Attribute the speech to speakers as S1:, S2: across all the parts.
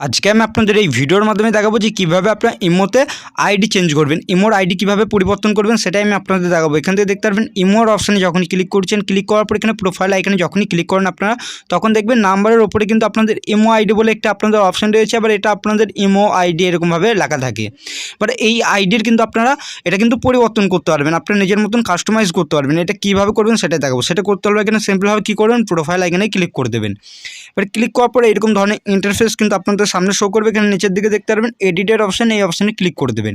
S1: আজকে আমি আপনাদের এই ভিডিওর মাধ্যমে দেখাবো যে কীভাবে আপনার ইমোতে আইডি চেঞ্জ করবেন, ইমোর আইডি কীভাবে পরিবর্তন করবেন সেটাই আমি আপনাদের দেখাবো। এখান থেকে দেখতে পারবেন ইমোর অপশানে যখনই ক্লিক করছেন, ক্লিক করার পর এখানে প্রোফাইল আইখানে যখনই ক্লিক করেন আপনারা, তখন দেখবেন নাম্বারের ওপরে কিন্তু আপনাদের ইমো আইডি বলে একটা আপনাদের অপশান রয়েছে, আবার এটা আপনাদের ইমো আইডি এরকমভাবে লেখা থাকে। বাট এই আইডির কিন্তু আপনারা, এটা কিন্তু পরিবর্তন করতে পারবেন, আপনার নিজের মতন কাস্টমাইজ করতে পারবেন, এটা কীভাবে করবেন সেটাই দেখাবো। সেটা করতে হলে এখানে সিম্পলভাবে কী করবেন প্রোফাইল আইখানে ক্লিক করে দেবেন। এবার ক্লিক করার পরে এরকম ধরনের ইন্টারফেস কিন্তু আপনাদের সামনে শো করবে, এখানে নিচের দিকে দেখতে পারবেন এডিটের অপশান এই অপশানে ক্লিক করে দেবেন।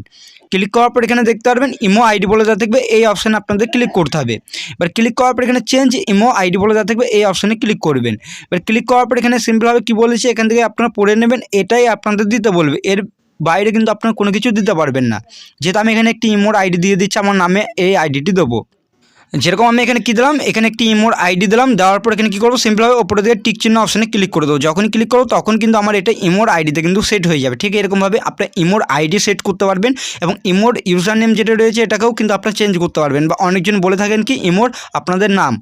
S1: ক্লিক করার পর এখানে দেখতে পারবেন ইমো আইডি বলে যা থাকবে, এই অপশানে আপনাদের ক্লিক করতে হবে। এবার ক্লিক করার পর এখানে চেঞ্জ ইমো আইডি বলে যা থাকবে, এই অপশানে ক্লিক করবেন। এবার ক্লিক করার পর এখানে সিম্পলভাবে কী বলেছে, এখান থেকে আপনারা পড়ে নেবেন, এটাই আপনাদের দিতে বলবে। এর বাইরে কিন্তু আপনারা কোনো কিছু দিতে পারবেন না। যেহেতু আমি এখানে একটি ইমোর আইডি দিয়ে দিচ্ছি, আমার নামে এই আইডিটি দেবো। যেরকম আমি এখানে কী দিলাম? এখানে একটি ইমোর আইডি দিলাম। দেওয়ার পর এখানে কী করব? সিম্পলভাবে ওপরে দিয়ে টিক চিহ্ন অপশানে ক্লিক করে দেবো। যখনই ক্লিক করব, তখন কিন্তু আমার এটা ইমোর আইডিতে কিন্তু সেট হয়ে যাবে। ঠিক এরকমভাবে আপনার ইমোর আইডি সেট করতে পারবেন এবং ইমোর ইউজার নেম যেটা রয়েছে, এটাকেও কিন্তু আপনার চেঞ্জ করতে পারবেন। বা অনেকজন বলে থাকেন কি ইমোর আপনাদের নাম।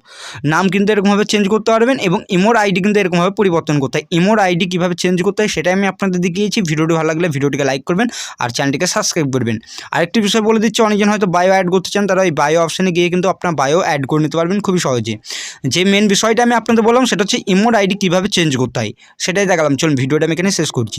S1: নাম কিন্তু এরকমভাবে চেঞ্জ করতে পারবেন এবং ইমোর আইডি কিন্তু এরকমভাবে পরিবর্তন করতে হয়। ইমোর আইডি কীভাবে চেঞ্জ করতে হয়, সেটাই আমি আপনাদের দেখিয়েছি। ভিডিওটি ভালো লাগলে ভিডিওটিকে লাইক করবেন আর চ্যানেলটিকে সাবস্ক্রাইব করবেন। আরেকটি বিষয় বলে দিচ্ছি, অনেকজন হয়তো বায়ো অ্যাড করতে চান, তারা এই বায়ো অপশানে গিয়ে কিন্তু আপনার বায়ো অ্যাড করে নিতে পারবেন খুবই সহজে। যে মেন বিষয়টা আমি আপনাদের বললাম সেটা হচ্ছে ইমোর আইডি কীভাবে চেঞ্জ করতে হয়, সেটাই দেখালাম। চলুন, ভিডিওটা আমি এখানে শেষ করছি।